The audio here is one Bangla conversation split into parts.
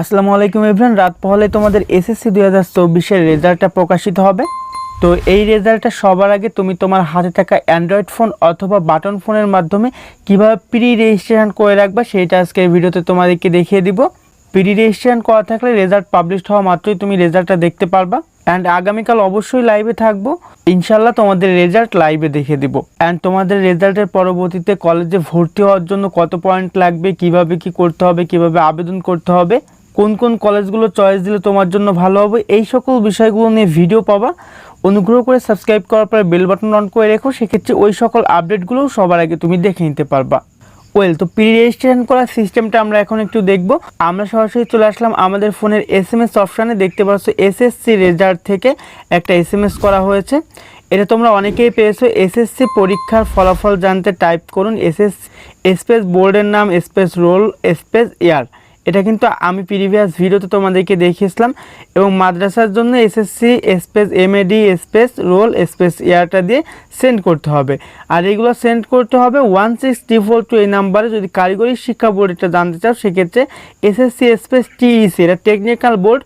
আসসালামু আলাইকুম এভরান রাত পহলে তোমাদের এসএসসি দুই হাজার চব্বিশের রেজাল্টটা প্রকাশিত হবে। তো এই রেজাল্টটা সবার আগে তুমি তোমার হাতে থাকা অ্যান্ড্রয়েড ফোন অথবা বাটন ফোনের মাধ্যমে কীভাবে প্রি রেজিস্ট্রেশন করে রাখবা সেইটা আজকে এই ভিডিওতে তোমাদেরকে দেখিয়ে দিব। প্রি রেজিস্ট্রেশন করা থাকলে রেজাল্ট পাবলিশ হওয়া মাত্রই তুমি রেজাল্টটা দেখতে পারবা। অ্যান্ড আগামীকাল অবশ্যই লাইভে থাকব। ইনশাল্লাহ তোমাদের রেজাল্ট লাইভে দেখে দিব। অ্যান্ড তোমাদের রেজাল্টের পরবর্তীতে কলেজে ভর্তি হওয়ার জন্য কত পয়েন্ট লাগবে, কীভাবে কি করতে হবে, কীভাবে আবেদন করতে হবে কোন কোন কলেজগুলো চয়েস দিলে তোমার জন্য ভালো হবে, এই সকল বিষয়গুলো নিয়ে ভিডিও পাবা। অনুগ্রহ করে সাবস্ক্রাইব করার পরে বেল বাটন অন করে রেখো, সেক্ষেত্রে ওই সকল আপডেটগুলো সবার আগে তুমি দেখে নিতে পারবা। ওয়েল তো প্রি রেজিস্ট্রেশন করার সিস্টেমটা আমরা এখন একটু দেখব। আমরা সরাসরি চলে আসলাম আমাদের ফোনের এস এম এস অপশানে দেখতে পাচ্ছ এসএসসি রেজাল্ট থেকে একটা এস এম এস করা হয়েছে। এটা তোমরা অনেকেই পেয়েছ এসএসসি পরীক্ষার ফলাফল জানতে টাইপ করুন এসএস স্পেস বোর্ডের নাম স্পেস রোল স্পেস ইয়ার এটা কিন্তু আমি প্রিভিয়াস ভিডিওতে তোমাদেরকে দেখিয়েছিলাম এবং মাদ্রাসার জন্য SSC space MAD space roll space ইয়ারটা দিয়ে সেন্ড করতে হবে। আর এগুলো সেন্ড করতে হবে ওয়ান সিক্স ট্রিপল টু এই নাম্বারে যদি কারিগরি শিক্ষা বোর্ড এটা জানতে চাও, সেক্ষেত্রে এসএসসি স্পেস টিইসি এটা টেকনিক্যাল বোর্ড।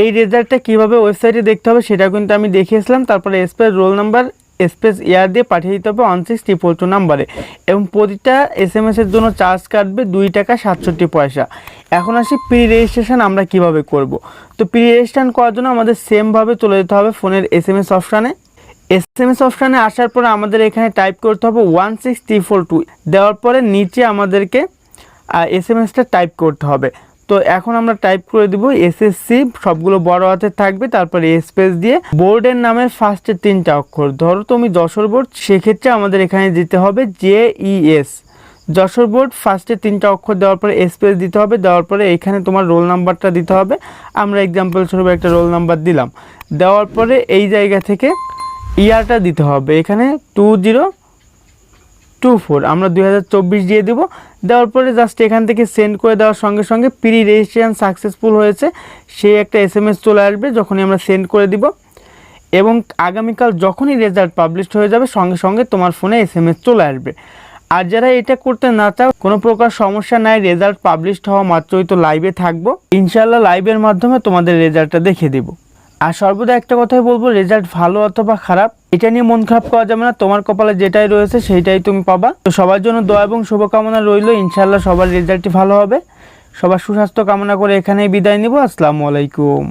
এই রেজাল্টটা কীভাবে ওয়েবসাইটে দেখতে হবে, সেটা কিন্তু আমি দেখিয়েছিলাম। তারপরে space roll number space year দিয়ে পাঠিয়ে দিতে হবে ওয়ান সিক্স ট্রিপল টু নাম্বারে এবং প্রতিটা এস এম এসের জন্য চার্জ কাটবে দুই টাকা সাতষট্টি পয়সা। এখন আসি প্রি রেজিস্ট্রেশন আমরা কীভাবে করব। তো প্রি রেজিস্ট্রেশন করার জন্য আমাদের সেমভাবে চলে যেতে হবে ফোনের এস এম এস অপশানে এস এম এস অপশানে আসার পরে আমাদের এখানে টাইপ করতে হবে ওয়ান সিক্স ট্রিপল টু দেওয়ার পরে নিচে আমাদেরকে এস এম এসটা টাইপ করতে হবে। তো এখন আমরা টাইপ করে দিব এসএসসি সবগুলো বড় হাতে থাকবে, তারপরে স্পেস দিয়ে বোর্ডের নামের ফার্স্টের তিনটা অক্ষর। ধরো তুমি যশোর বোর্ড সেক্ষেত্রে আমাদের এখানে দিতে হবে জে ইএস যশোর বোর্ড ফার্স্টে তিনটা অক্ষর দেওয়ার পরে স্পেস দিতে হবে, দেওয়ার পরে এখানে তোমার রোল নাম্বারটা দিতে হবে। আমরা এক্সাম্পল স্বরূপ একটা রোল নাম্বার দিলাম। দেওয়ার পরে এই জায়গা থেকে ইয়ারটা দিতে হবে। এখানে টু জিরো টু ফোর আমরা দুই হাজার চব্বিশ দিয়ে দেবো। দেওয়ার পরে জাস্ট এখান থেকে সেন্ড করে দেওয়ার সঙ্গে সঙ্গে প্রি রেজিস্ট্রেশন সাকসেসফুল হয়েছে, সেই একটা এস চলে আসবে যখনই আমরা সেন্ড করে দিব। এবং আগামীকাল যখনই রেজাল্ট পাবলিশ হয়ে যাবে, সঙ্গে সঙ্গে তোমার ফোনে এস এম চলে আসবে। আর যারা এটা করতে না চাও, কোনো প্রকার সমস্যা নাই রেজাল্ট পাবলিশড হওয়া মাত্রই তো লাইভে থাকব। ইনশাল্লাহ লাইভের মাধ্যমে তোমাদের রেজাল্টটা দেখে দেবো। আর সর্বদা একটা কথাই বলব রেজাল্ট ভালো অথবা খারাপ এটা নিয়ে মন খারাপ করা যাবে না। তোমার কপালে যেটাই রয়েছে সেইটাই তুমি পাবা। তো সবার জন্য দয়া এবং শুভকামনা রইল। ইনশাল্লাহ সবার রেজাল্টটি ভালো হবে। সবার সুস্বাস্থ্য কামনা করে এখানেই বিদায় নিব। আসসালামু আলাইকুম।